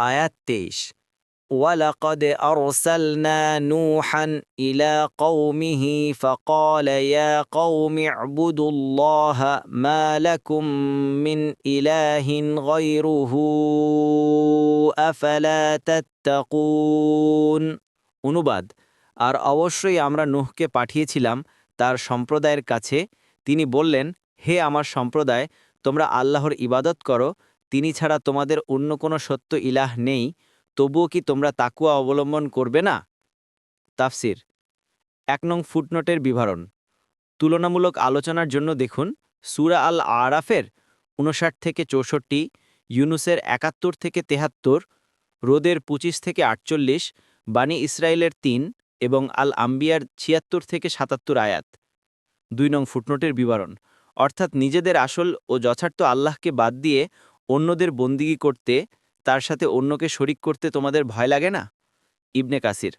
আয়াত তেইশ ولقد أرسلنا نوحا إلى قومه فقال يا قوم اعبدوا الله ما لكم من إله غيره أفلا تتقون অনুবাদ আর অবশ্যই আমরা নুহকে পাঠিয়েছিলাম তার সম্প্রদায়ের কাছে তিনি বললেন হে আমার সম্প্রদায় তোমরা আল্লাহর ইবাদত করো তিনি ছাড়া তোমাদের অন্য কোনো সত্য ইলাহ নেই, তবুও কি তোমরা তাকুয়া অবলম্বন করবে না? তাফসির, এক নং ফুটনোটের বিবরণ। তুলনামূলক আলোচনার জন্য দেখুন, সুরা আল আরাফের উনষাট থেকে চৌষট্টি, ইউনুসের একাত্তর থেকে তেহাত্তর, রোদের পঁচিশ থেকে আটচল্লিশ, বানি ইসরায়েলের তিন এবং আল আম্বিয়ার ছিয়াত্তর থেকে সাতাত্তর আয়াত। দুই নং ফুটনোটের বিবরণ। অর্থাৎ নিজেদের আসল ও যথার্থ আল্লাহকে বাদ দিয়ে অন্যদের বন্দিগি করতে তার সাথে অন্যকে শরিক করতে তোমাদের ভয় লাগে না? ইবনে কাসির